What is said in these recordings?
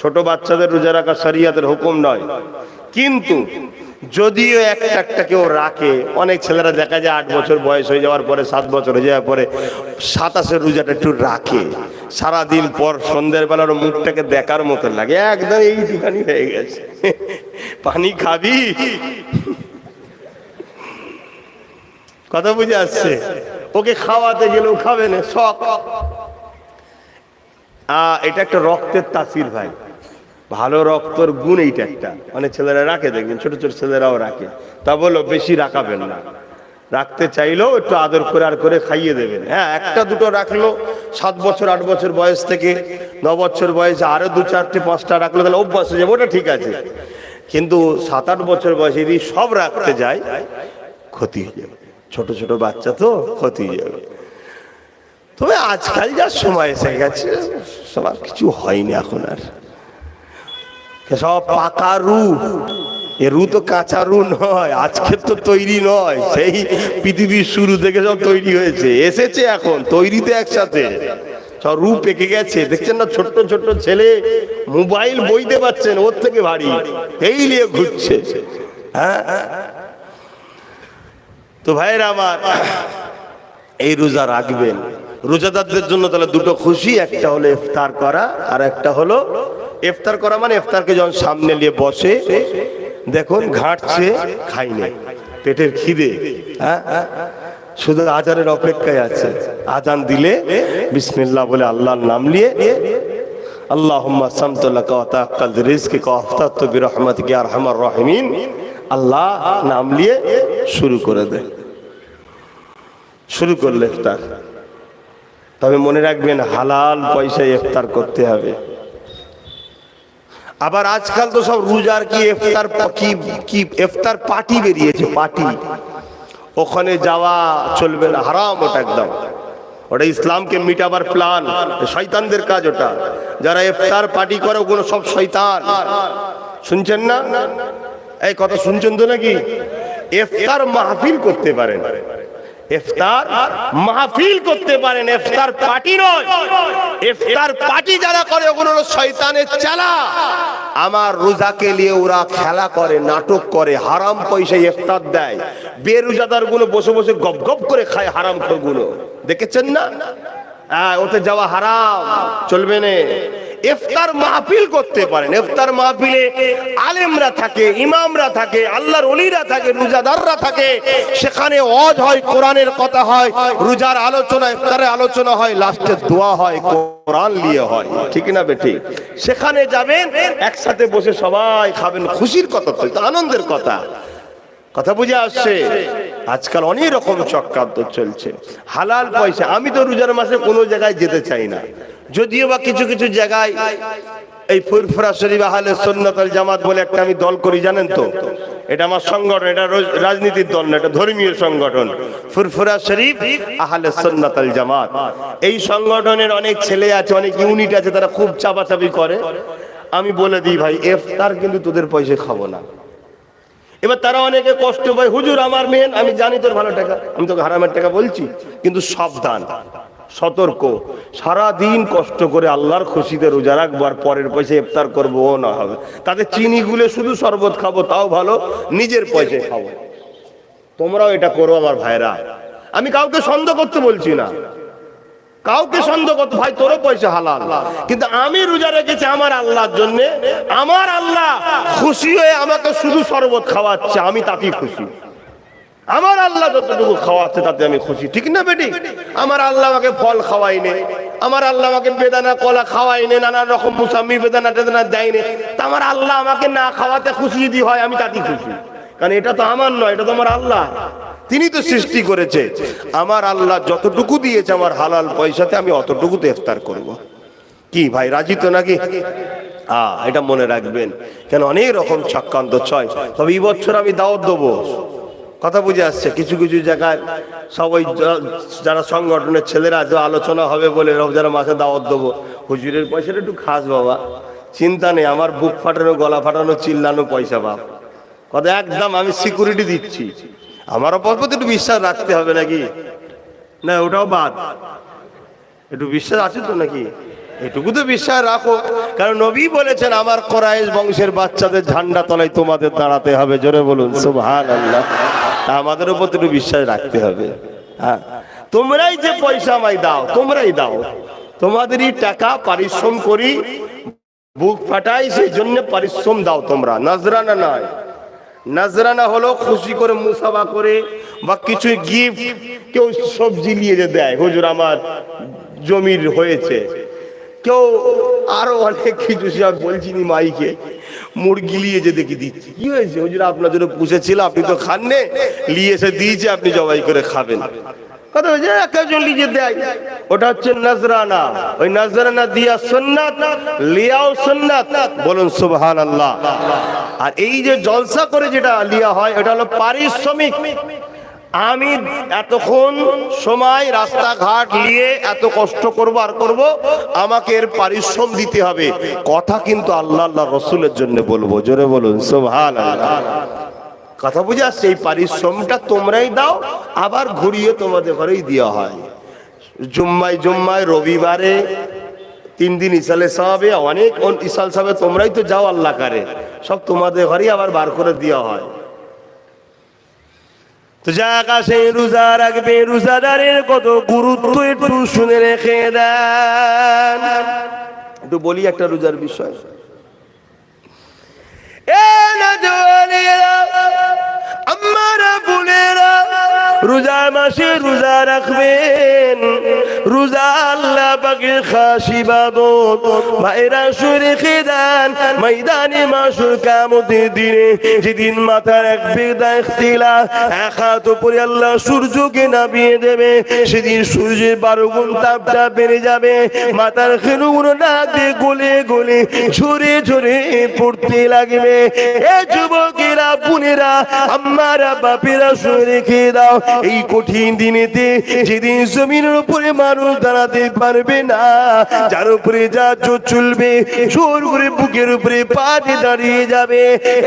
ছোট বাচ্চাদের রোজা রাখা শরিয়াতের হুকুম নয়। কিন্তু যদিও একটা একটা কেউ রাখে, অনেক ছেলেরা দেখা যায় আট বছর বয়স হয়ে যাওয়ার পরে, সাত বছর হয়ে যাওয়ার পরে সাতাশের রোজাটা একটু রাখে। সারাদিন পর সন্ধ্যের বেলার মুখটাকে দেখার মতো লাগে, একদম এইটুখানি হয়ে গেছে। পানি খাবি? কথা বুঝে আসছে? ওকে খাওয়াতে গেলেও খাবে না, শখ। এটা একটা রক্তের তাসির ভাই। ভালো রক্তর গুণ এইটা একটা। অনেক ছেলেরা রাখে, দেখবেন ছোট ছোট ছেলেরাও রাখে। তা বলো, বেশি রাখাবেন না। রাখতে চাইলেও একটু আদর করে আর করে খাইয়ে দেবেন। হ্যাঁ একটা দুটো রাখল, সাত বছর, আট বছর বয়স থেকে, ন বছর বয়সে, আরও দু চারটে, পাঁচটা রাখল তাহলে অভ্যাস হয়ে যাবে, ওটা ঠিক আছে। কিন্তু সাত, আট বছর বয়সে যদি সব রাখতে যায়, ক্ষতি হয়ে যাবে। ছোট ছোট বাচ্চা তো ক্ষতি হয়ে যাবে। তবে আজকাল যা সময় এসে গেছে, সবার কিছু হয়নি এখন আর। সব পাকা রু। এ রু তো কাঁচা রু নয়, আজকের তো তৈরি নয়। সেই পৃথিবীর শুরু থেকে সব তৈরি হয়েছে, এসেছে এখন, তৈরিতে একসাথে। সব রু পেকে গেছে, দেখছেন না ছোট্ট ছোট্ট ছেলে, মোবাইল বইতে পাচ্ছেন ওর থেকে ভারী। এই নিয়ে ঘুরছে। হ্যাঁ? তো ভাইরা আমার, এই রোজা রাখবেন। রোজাদারদের জন্য তাহলে দুটো খুশি, একটা হলো ইফতার করা আর একটা হলো ইফতার করা মানে ইফতারকে যখন সামনে নিয়ে বসে, দেখুন ঘাটছে খাইনি পেটের খিদে হ্যাঁ শুধু আজানের অপেক্ষায় আছে, আজান দিলে বিসমিল্লাহ বলে আল্লাহর নাম নিয়ে, আল্লাহুম্মা তাআক্কাল রিজকিকা ওয়া আফতাতু বিরহমাতিকা আরহামার রাহিমিন, আল্লাহ নাম নিয়ে শুরু করে দেয় শুরু করলে ইফতার। তবে মনে রাখবেন, হালাল পয়সায় ইফতার করতে হবে। আবার আজকাল তো সব রোজার কি ইফতার কি কি ইফতার পার্টি বেরিয়েছে, পার্টি। ওখানে যাওয়া চলবে না, হারাম ওটা একদম। ওটা ইসলামকে মিটাবার প্ল্যান শয়তানদের কাজ ওটা। যারা ইফতার পার্টি করে, ওগুলো সব শয়তান। শুনছেন না? এই কথা শুনছেন তো নাকি? ইফতার মাহফিল করতে পারেন। ইফতার মাহফিল করতে পারেন, ইফতার পার্টি নয়। ইফতার পার্টি যারা করে, ওগুলো শয়তানের চালা। আমার রোজাকে নিয়ে ওরা খেলা করে, নাটক করে, হারাম পয়সায় ইফতার দেয়। বেরোজাদারগুলো বসে বসে গপ গপ করে খায় হারামগুলো দেখেছেন না? হ্যাঁ ওতে যাওয়া হারাম। চলবে না। ইফতার মাহফিল করতে পারেন। ইফতার মাহফিলে আলেমরা থাকে, ইমামরা থাকে, আল্লাহর অলিরা থাকে, রোজাদাররা থাকে। সেখানে অজ হয়, কোরআনের কথা হয়, রোজার আলোচনা, ইফতারের আলোচনা হয় লাস্টে দোয়া হয়, কোরআন নিয়ে হয়। ঠিক না বেটি? সেখানে যাবেন, একসাথে বসে সবাই খাবেন, খুশির কথা তো আনন্দের কথা। কথা বুঝে আসছে? আজকাল অনেক রকম চক্রান্ত চলছে। হালাল পয়সা, আমি তো রোজার মাসে কোনো জায়গায় যেতে চাই না। যদিও বা কিছু কিছু জায়গায় এই ফুরফুরা শরীফ আহলে সন্ন্যতাল জামাত বলে একটা আমি দল করি, জানেন তো? এটা আমার সংগঠন, এটা রোজ- রাজনীতির দল না, এটা ধর্মীয় সংগঠন। ফুরফুরা শরীফ আহলে সন্ন্যতাল জামাত। এই সংগঠনের অনেক ছেলে আছে, অনেক ইউনিট আছে, তারা খুব চাপাচাপি করে। আমি বলে দিই ভাই ইফতার কিন্তু তোদের পয়সা খাব না। এবার তারা অনেকে কষ্ট পায়, হুজুর, আমার মেন আমি জানি তোর ভালো টাকা, আমি তোকে হারামের টাকা বলছি, কিন্তু সাবধান। সতর্ক। সারা দিন কষ্ট করে আল্লাহর খুশিতে রোজা রাখবার, পরের পয়সা ইফতার করব, ও না হবে। তাতে চিনি গুলে শুধু শরবত খাব, তাও ভালো, নিজের পয়সায় খাব। তোমরাও এটা করো আমার ভাইরা। আমি কাউকে সন্দেহ করতে বলছি না। কাউকে সন্দেহ করতে, ভাই, তোরও পয়সা হালাল। কিন্তু আমি রোজা রেখেছি আমার আল্লাহর জন্য। আমার আল্লাহ খুশি হয়ে আমাকে শুধু শরবত খাওয়াচ্ছে, আমি তাতেই খুশি। আমার আল্লাহ যতটুকু খাওয়াচ্ছে তাতে আমি খুশি। ঠিক না বেটি? আমার আল্লাহ আমাকে ফল খাওয়াই খাওয়াইনে আমার আল্লাহ আমাকে বেদানা, কলা খাওয়াইনে নানা রকম মুসাম্মি বেদানা টেদানা দেয়নি তা আমার আল্লাহ আমাকে না খাওয়াতে খুশি যদি হয়, আমি তাতেই খুশি। কারণ এটা তো আমার নয়, এটা তো আমার আল্লাহ। তিনি তো সৃষ্টি করেছে। আমার আল্লাহ যতটুকু দিয়েছে আমার হালাল পয়সাতে আমি অতটুকুতে ইফতার করব। কি ভাই, রাজি তো নাকি? আ, এটা মনে রাখবেন। কেন অনেক রকম চক্রান্ত ছয়। তবে এই বছর আমি দাওয়াত দেবো। কথা বুঝে আসছে। কিছু কিছু জায়গায় সবাই যারা সংগঠনের ছেলেরা আছে, আলোচনা হবে বলে রমজান মাসে দাওয়াত দেবো। হুজুরের পয়সাটা একটু খাস বাবা। চিন্তা নেই, আমার বুক ফাটানো, গলা ফাটানো, চিল্লানো পয়সা বাপ। কথা একদম আমি সিকিউরিটি দিচ্ছি। আমার ওপর প্রতি একটু বিশ্বাস রাখতে হবে নাকি? না, ওটাও বাদ। একটু বিশ্বাস আছে তো নাকি? এটুকু তো বিশ্বাস রাখো। কারণ নবী বলেছেন, আমার কোরআশ বংশের বাচ্চাদের ঝান্ডা তলায় তোমাদের দাঁড়াতে হবে। জোরে বলুন সুবহান আল্লাহ আমাদের উপর একটু বিশ্বাস রাখতে হবে। হ্যাঁ। তোমরাই যে পয়সা আমায় দাও, তোমরাই দাও। তোমাদেরই টাকা পারিশ্রম করি, বুক ফাটাই সেই জন্য পারিশ্রম দাও তোমরা। নাজরানা নয়। নাজরানা হলো খুশি করে মুসাফা করে বা কিছু গিফট কেউ সবজি নিয়ে যে দেয়। হুজুর আমার জমির হয়েছে। কেউ আরও অনেক কিছু সব বলছি নি মাইকে। মুরগি নিয়ে যে দেখি দিচ্ছি। কি হয়েছে? হুজুর, আপনার জন্য পুষেছিল আপনি তো খান নে নিয়ে এসে দিয়েছে, আপনি জবাই করে খাবেন। কথা একজন লিজে দেয়। ওটা হচ্ছে ওই বলুন আল্লাহ আর এই যে জলসা করে যেটা লিয়া হয় ওটা হলো পারিশ্রমিক। আমি এতক্ষণ সময়, রাস্তাঘাট নিয়ে এত কষ্ট করব, আর করব, আমাকে এর পারিশ্রম দিতে হবে। কথা কিন্তু আল্লাহ আল্লাহ রসুলের জন্য বলব, জোরে বলুন সোভান কথা বুঝে আসছে, এই পারিশ্রমটা তোমরাই দাও, আবার ঘুরিয়ে তোমাদের ঘরেই দেওয়া হয়। জুম্মায় জুম্মায়, রবিবারে তিন দিন ইসালে সাহাবে, অনেক ইসাল সাহাবে, তোমরাই তো যাও আল্লাহ কারে। সব তোমাদের ঘরেই আবার বার করে দেওয়া হয়। তো যা আকাশে রোজা রাখবে রোজাদারের কত গুরুত্ব একটু শুনে রেখে দেন। একটু বলি একটা রোজার বিষয়। এ নজওয়ানেরা, রোজার মাসে রোজা রাখবেন। রোজা আল্লাহ পাকের খাস ইবাদত ভাইরা শুনে খেদান, ময়দানে মাসুর কামতের দিনে যেদিন মাথার এক বেদা ইখতিলা, এক হাত উপরে আল্লাহ সূর্যকে নামিয়ে দেবে, সেদিন সূর্যের বারো গুণ তাপটা বেড়ে যাবে। মাথার খেনুগুলো নাক দিয়ে গলে গলে ঝরে ঝরে পড়তে লাগবে। এ যুবকেরা, বোনেরা আমারা বাপেরা শুনে রেখে দাও এই কঠিন দিনেতে যেদিন জমিনের উপরে মানুষ দাঁড়াতে পারবে না, যার উপরে যা জোর চলবে, জোর করে বুকের উপরে পাটে দাঁড়িয়ে যাবে।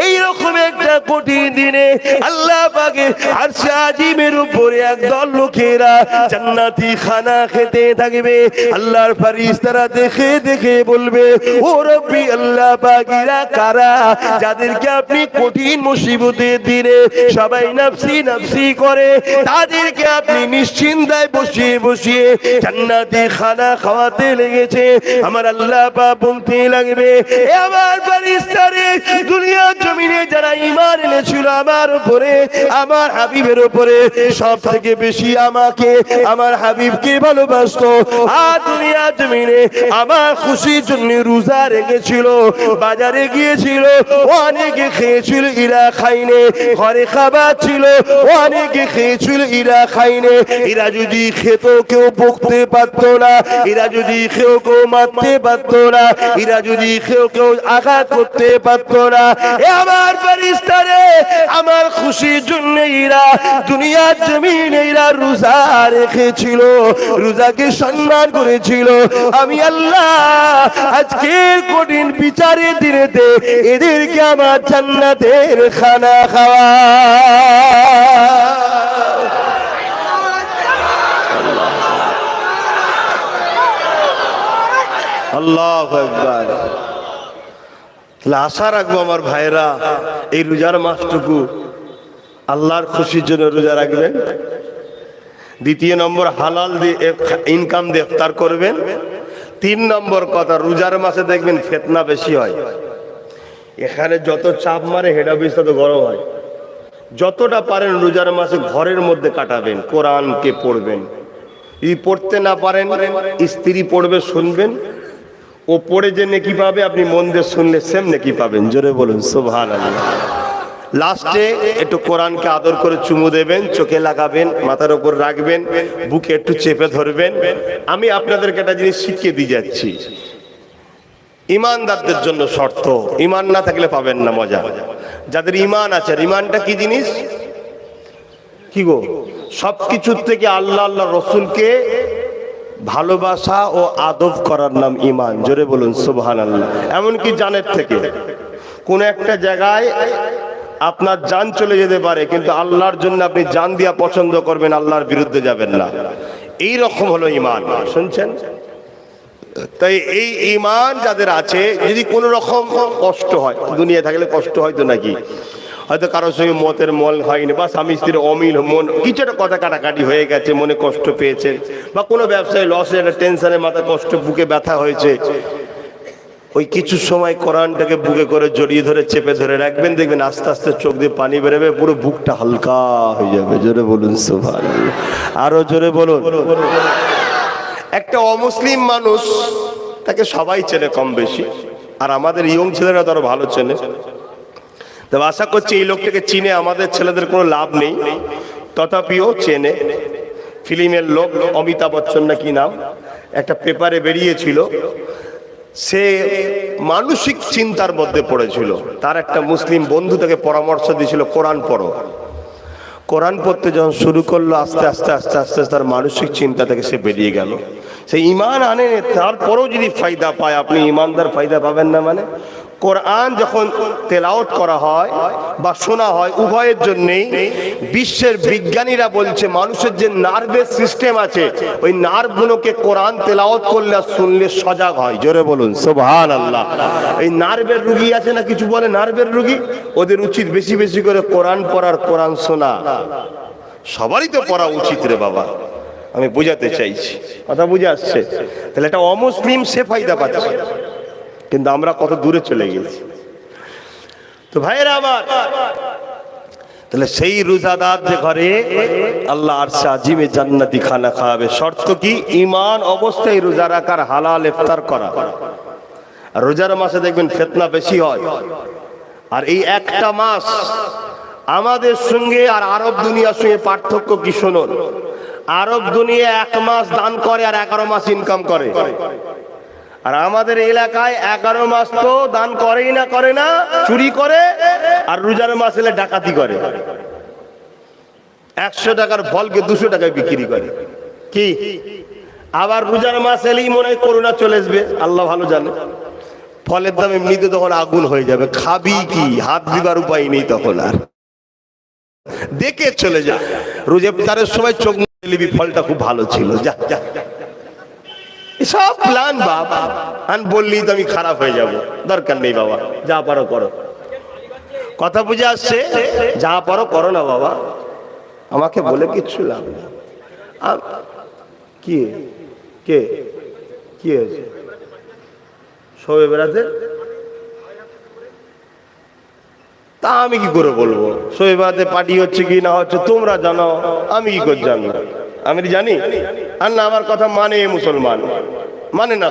এই রকম একটা কঠিন দিনে আল্লাহ পাকে আর আজিমের উপরে একদল লোকেরা জান্নাতি খানা খেতে থাকবে। আল্লাহর ফারিস্তারা দেখে দেখে বলবে, ও রব্বি আল্লাহ পাকিরা কারা যাদেরকে আপনি কঠিন মুসিবতের দিনে সবাই নাফসি নাফসি করে তাদেরকে আপনি নিশ্চিন্তায় বসিয়ে বসিয়ে জান্নাতি খানা খাওয়াতে লেগেছে। আমার আল্লাহ পা বলতে লাগবে আমার ফারিস্তারে দুনিয়ার জমিনে যারা ইমান এনেছিল আমার উপরে, আমার হাবিবের উপরে সব থেকে বেশি আমাকে, আমার হাবিবকে ভালোবাসতো। আর দুনিয়া জমিনে আমার খুশির জন্য রোজা রেখেছিল, বাজারে গিয়েছিল, অনেকে খেয়েছিল ইরা খাইনে, ঘরে খাবার ছিল, অনেকে খেয়েছিল ইরা খাইনে। এরা যদি খেত কেউ বকতে পারতো না। এরা যদি কেউ কেউ মারতে পারতো না। এরা যদি কেউ কেউ আঘাত করতে পারতো না। আমার বারিস্তারে আমার খুশির জন্য এরা দুনিয়ার জমিনে এরা রোজা রেখেছিল, রোজাকে সম্মান করেছিল। আমি আল্লাহ আজকের কঠিন বিচারের দিনেতে এদেরকে আমার জান্নাতের খানা খাওয়া। আল্লাহ একবার তাহলে আশা রাখব আমার ভাইরা এই রোজার মাসটুকু আল্লাহর খুশির জন্য রোজা রাখবেন। দ্বিতীয় নম্বর, হালাল দিয়ে ইনকাম দিয়ে ইফতার করবেন। তিন নম্বর কথা, রোজার মাসে দেখবেন ফেতনা বেশি হয়। এখানে যত চাপ মারে, হেড অফিস তত গরম হয়। যতটা পারেন রোজার মাসে ঘরের মধ্যে কাটাবেন, কোরআনকে পড়বেন। যদি পড়তে না পারেন, স্ত্রী পড়বে, শুনবেন। ও পড়ে যে নেকি পাবে, আপনি মন দিয়ে শুনলে সেম নেকি পাবেন। জোরে বলুন সোভান লাস্টে একটু কোরআনকে আদর করে চুমু দেবেন, চোখে লাগাবেন, মাথার উপর রাখবেন, বুকে একটু চেপে ধরবেন। আমি আপনাদেরকে একটা জিনিস শিখিয়ে দিয়ে যাচ্ছি। ইমানদারদের জন্য শর্ত, ইমান না থাকলে পাবেন না মজা। যাদের ইমান আছে ইমানটা কি জিনিস? কি গো? সবকিছুর থেকে আল্লাহ আল্লাহ রসুলকে ভালোবাসা ও আদব করার নাম ইমান জোরে বলুন সুবহান আল্লাহ এমনকি জানের থেকে। কোন একটা জায়গায় আপনার যান চলে যেতে পারে, কিন্তু আল্লাহর জন্য আপনি জান দিয়া পছন্দ করবেন, আল্লাহর বিরুদ্ধে যাবেন না। এই রকম হলো ইমান শুনছেন? তাই এই ইমান যাদের আছে, যদি কোনো রকম কষ্ট হয় দুনিয়া থাকলে কষ্ট হয় তো নাকি? হয়তো কারোর সঙ্গে মতের মল হয়নি বা স্বামী স্ত্রীর অমিল মন, কিছু একটা কথা কাটাকাটি হয়ে গেছে, মনে কষ্ট পেয়েছে, বা কোনো ব্যবসায় লস একটা টেনশনের মাথা কষ্ট, বুকে ব্যথা হয়েছে। ওই কিছু সময় কোরআনটাকে বুকে করে জড়িয়ে ধরে, চেপে ধরে রাখবেন, দেখবেন আস্তে আস্তে চোখ দিয়ে পানি বেরোবে, পুরো বুকটা হালকা হয়ে যাবে। জোরে বলুন সোভান আরও জোরে বলুন। একটা অমুসলিম মানুষ, তাকে সবাই চেনে কম বেশি, আর আমাদের ইয়ং ছেলেরা তো আরও ভালো চেনে। তবে আশা করছি এই লোকটাকে চিনে আমাদের ছেলেদের কোনো লাভ নেই। তথাপিও চেনে। ফিল্মের লোক অমিতাভ বচ্চন না কি নাম? একটা পেপারে বেরিয়েছিল। সে মানসিক চিন্তার মধ্যে পড়েছিল। তার একটা মুসলিম বন্ধু তাকে পরামর্শ দিয়েছিল, কোরআন পড়ো। কোরআন পড়তে যখন শুরু করল, আস্তে আস্তে আস্তে আস্তে তার মানসিক চিন্তা থেকে সে বেরিয়ে গেল। সে ইমান আনে তারপরেও যদি ফায়দা পায়, আপনি ইমানদার ফায়দা পাবেন না মানে? কোরআন যখন তেলাওত করা হয় বা শোনা হয় উভয়ের জন্যেই, বিশ্বের বিজ্ঞানীরা বলছে, মানুষের যে নার্ভের সিস্টেম আছে, ওই নার্ভগুলোকে কোরআন তেলাওত করলে আর শুনলে সজাগ হয়। জোরে বলুন সোভান আল্লাহ এই নার্ভের রুগী আছে না কিছু বলে? নার্ভের রুগী? ওদের উচিত বেশি বেশি করে কোরআন পড়ার, কোরআন শোনা। সবারই তো পড়া উচিত রে বাবা। আমি বুঝাতে চাইছি। কথা বুঝে আসছে। তাহলে একটা অমুসলিম সে ফায়দা পাচ্ছে। কিন্তু আমরা কত দূরে চলে গেছি। তো ভাইয়েরা আমার, তাহলে সেই রোজাদার যে ঘরে আল্লাহ আর আজিমে জান্নাতি খানা খাওয়াবে, শর্ত কি? ইমান অবস্থায় রোজা রাখার হালাল ইফতার করা। আর রোজার মাসে দেখবেন ফেতনা বেশি হয়। আর এই একটা মাস আমাদের সঙ্গে আর আরব দুনিয়ার সঙ্গে পার্থক্য কি শুনুন? আরব দুনিয়া এক মাস দান করে আর এগারো মাস ইনকাম করে। আর আমাদের এলাকায় এগারো মাস তো দান করেই না, করে না, চুরি করে আর রোজার মাস এলে ডাকাতি করে। একশো টাকার ফলকে দুশো টাকায় বিক্রি করে। কি? আবার রোজার মাস এলেই মনে হয় করোনা চলে আসবে, আল্লাহ ভালো জানে। ফলের দাম এমনিতে তখন আগুন হয়ে যাবে, খাবি কি? হাত দিবার উপায় নেই তখন আর। দেখে চলে যা। রোজে তারের সময় চোখ ফলটা খুব ভালো ছিল। যা যা। সব প্ল্যান বাপ। আন বললি তো আমি খারাপ হয়ে যাব। দরকার নেই বাবা, যা পারো করো। কথা বুঝে আসছে? যা পারো করো না বাবা। আমাকে বলে কিচ্ছু লাভ আম- কি? কে? কি হয়েছে? সবে বেড়াতে? তা আমি কি করে বলব? সবে বেড়াতে পার্টি হচ্ছে কি না হচ্ছে তোমরা জানো। আমি কি করে জানি আমি জানি? আর না, আমার কথা মানে মুসলমান। মানে না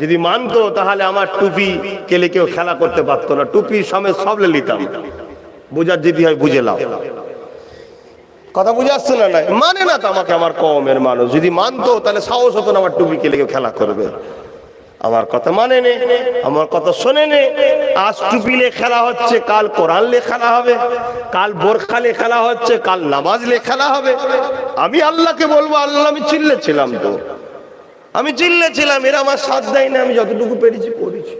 যদি মানতো, তাহলে আমার টুপি কেলে কেউ খেলা করতে পারতো না। টুপি সমেত সবলে নিতাম। বুঝার যদি হয় বুঝে লাও। কথা বুঝে আসছে না মানে না তো আমাকে আমার কমের মানুষ। যদি মানতো, তাহলে সাহস হতো না আমার টুপি কেলে কেউ খেলা করবে। আমার কথা মানে নে আমার কথা শোনে নে আজ টুপিলে খেলা হচ্ছে, কাল কোরআন লে খেলা হবে, কাল বোরখালে খেলা হচ্ছে, কাল নামাজ লে খেলা হবে। আমি আল্লাহকে বলব, আল্লাহ আমি চিল্লেছিলাম তো। আমি চিল্লেছিলাম এরা আমার সাথ দেয় না, আমি যতটুকু পেরেছি করেছি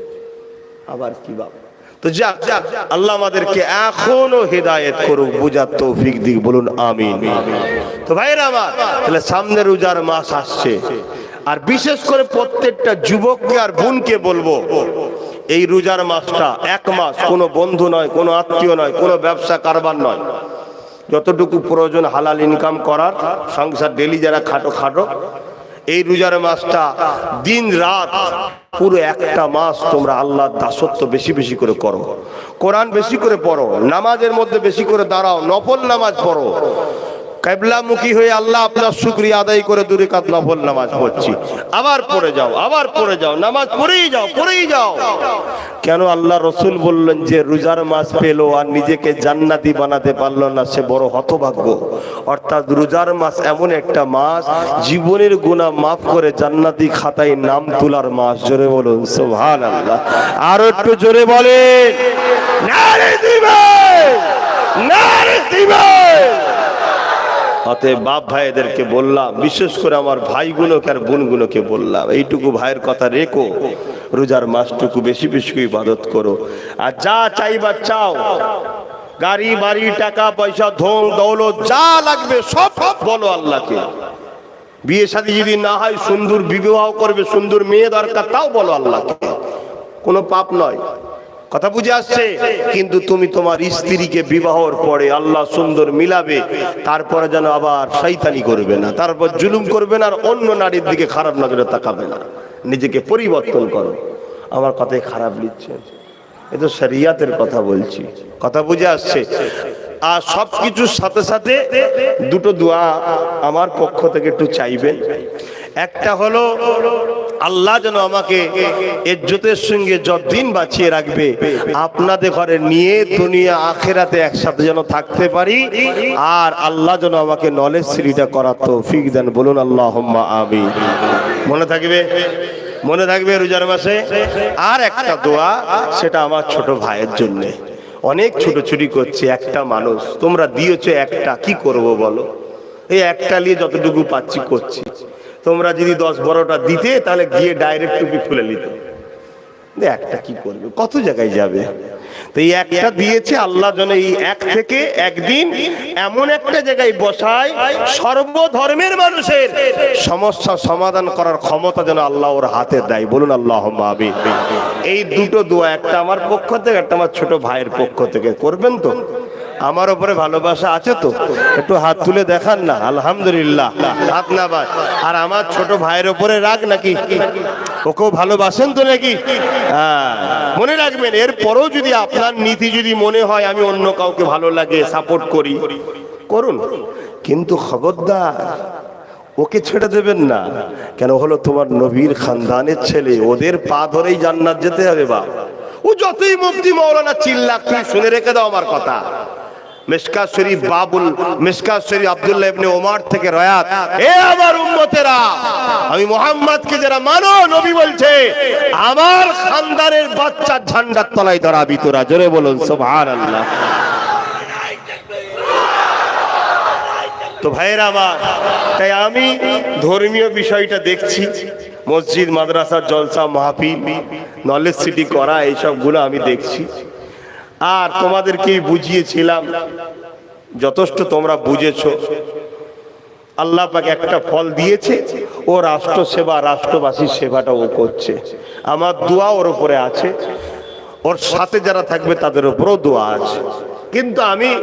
আবার কি বাবা তো যা যা, আল্লাহ আমাদেরকে এখনও হেদায়েত করুক, বুঝার তৌফিক দিক, বলুন আমিন। তো ভাইরা আমার, তাহলে সামনে রোজার মাস আসছে। আর বিশেষ করে প্রত্যেকটা যুবককে আর বোনকে বলব, এই রোজার মাসটা এক মাস, কোনো বন্ধু নয়, কোনো আত্মীয় নয়, কোনো ব্যবসা কারবার নয়। যতটুকু প্রয়োজন হালাল ইনকাম করার, সংসার ডেলি যারা খাটো খাটো এই রোজার মাসটা দিন রাত পুরো একটা মাস তোমরা আল্লাহর দাসত্ব বেশি বেশি করে করো। কোরআন বেশি করে পড়ো, নামাজের মধ্যে বেশি করে দাঁড়াও, নফল নামাজ পড়ো। কেবলামুখী হয়ে আল্লাহ আপনার শুক্রিয়া আদায় করে দূরে কাতলা নফল নামাজ পড়ছি। আবার পড়ে যাও, আবার পড়ে যাও, নামাজ পড়েই যাও পড়েই যাও। কেন আল্লাহ রসুল বললেন যে রোজার মাস পেল আর নিজেকে জান্নাতি বানাতে পারল না, সে বড় হতভাগ্য। অর্থাৎ রোজার মাস এমন একটা মাস, জীবনের গুণা মাফ করে জান্নাতি খাতায় নাম তোলার মাস। জোরে বলুন সোভান আল্লাহ আরও একটু জোরে নারে দিবে দিবে। অতএব বাপ ভাইদেরকে বললাম, বিশেষ করে আমার ভাইগুলোকে আর বোনগুলোকে বললাম, এইটুকু ভাইয়ের কথা রেখো, রোজার মাসটুকু বেশি বেশি ইবাদত করো। আর যা চাইবা চাও, গাড়ি, বাড়ি, টাকা, পয়সা, ধন, দৌলত, যা লাগবে সব বলো আল্লাহকে। বিয়ে শাদী যদি না হয়, সুন্দর বিবাহ করবে, সুন্দর মেয়ে দরকার, তাও বলো আল্লাহকে। কোনো পাপ নয়। কথা বুঝে আসছে? কিন্তু তুমি তোমার স্ত্রীকে বিবাহর পরে আল্লাহ সুন্দর মিলাবে, তারপরে যেন আবার শৈতানি করবে না, তারপর জুলুম করবে না, আর অন্য নারীর দিকে খারাপ নজরে তাকাবে না। নিজেকে পরিবর্তন করো। আমার কথাই খারাপ লিখছে। এ তো শরিয়াতের কথা বলছি। কথা বুঝে আসছে। আর সব কিছুর সাথে সাথে দুটো দোয়া আমার পক্ষ থেকে একটু চাইবেন। একটা হলো আল্লাহ যেন আমাকে ইজ্জতের সঙ্গে যতদিন বাঁচিয়ে রাখবে, আপনাদের ঘরে নিয়ে দুনিয়া, আখেরাতে একসাথে যেন থাকতে পারি, আর আল্লাহ যেন আমাকে নলেজ সিরিটা করার তৌফিক দেন। বলুন আল্লাহ আমি মনে থাকবে? মনে থাকবে রোজার মাসে? আর একটা দোয়া, সেটা আমার ছোট ভাইয়ের জন্য। অনেক ছুটোছুটি করছে, একটা মানুষ। তোমরা দিয়েছ একটা, কি করব বলো? এই একটা নিয়ে যতটুকু পাচ্ছি করছি। তোমরা যদি দশ বারোটা দিতে, তাহলে গিয়ে ডাইরেক্ট টুপি খুলে নিত। একটা কি করবে? কত জায়গায় যাবে? তো এই একটা দিয়েছে, আল্লাহ যেন এই এক থেকে একদিন এমন একটা জায়গায় বসায়, সর্বধর্মের মানুষের সমস্যা সমাধান করার ক্ষমতা যেন আল্লাহ ওর হাতে দেয়। বলুন আল্লাহ এই দুটো দোয়া, একটা আমার পক্ষ থেকে, একটা আমার ছোট ভাইয়ের পক্ষ থেকে। করবেন তো? আমার উপরে ভালোবাসা আছে তো? একটু হাত তুলে দেখান না, আলহামদুলিল্লাহ। হাত না বাদ আর আমার ছোট ভাইয়ের উপরে রাগ নাকি? ওকেও ভালোবাসেন তো নাকি? হ্যাঁ মনে রাখবেন এর পরেও যদি আপনার নীতি যদি মনে হয়, আমি অন্য কাউকে ভালো লাগে, সাপোর্ট করি। করুন। কিন্তু খবরদার, ওকে ছেড়ে দেবেন না। কেন হলো তোমার নবীর খানদানের ছেলে, ওদের পা ধরেই জান্নাত যেতে হবে বা ও যতই মুফতি মৌলানা চিল্লাক তুই শুনে রেখে দাও আমার কথা। মেশকা শরীফ বাবুল মেশকা শরীফ আব্দুল্লাহ ইবনে ওমর থেকে রয়াত। এ আমার উম্মতেরা, আমি মোহাম্মদকে যারা মানো, নবী বলছে, আমার খানদানের বাচ্চা ঝান্ডার তলায় দাঁড়াবি তোরা জোরে বলুন, সুবহানাল্লাহ। তো ভাইয়েরা আমার, তাই আমি ধর্মীয় বিষয়টা দেখছি, মসজিদ, মাদ্রাসা, জলসা, মাহফিল, নলেজ সিটি করা, এইসবগুলো আমি দেখছি। আর তোমাদেরকে বুঝিয়েছিলাম? যথেষ্ট তোমরা বুঝেছ। আল্লাহ পাক একটা ফল দিয়েছে, ও রাষ্ট্র সেবা, রাষ্ট্রবাসীর সেবাটা ও করছে। আমার দোয়া ওর উপরে আছে, ওর সাথে যারা থাকবে তাদের উপরও দোয়া আছে। কিন্তু আমি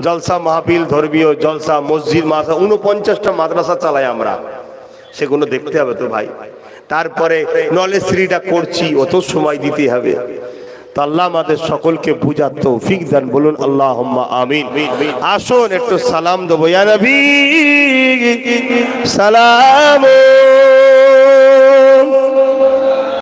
জলসা মাহফিল, ধর্মীয় জলসা, মসজিদ, মাদ্রাসা উনপঞ্চাশটা মাদ্রাসা চালাই আমরা। সেগুলো দেখতে হবে তো ভাই। তারপরে নলেজ করছি, অত সময় দিতে হবে। তো আল্লাহ আমাদের সকলকে বুঝার তৌফিক দেন বলুন আল্লাহ আমিন। আসুন, একটু সালাম দেবো সালাম।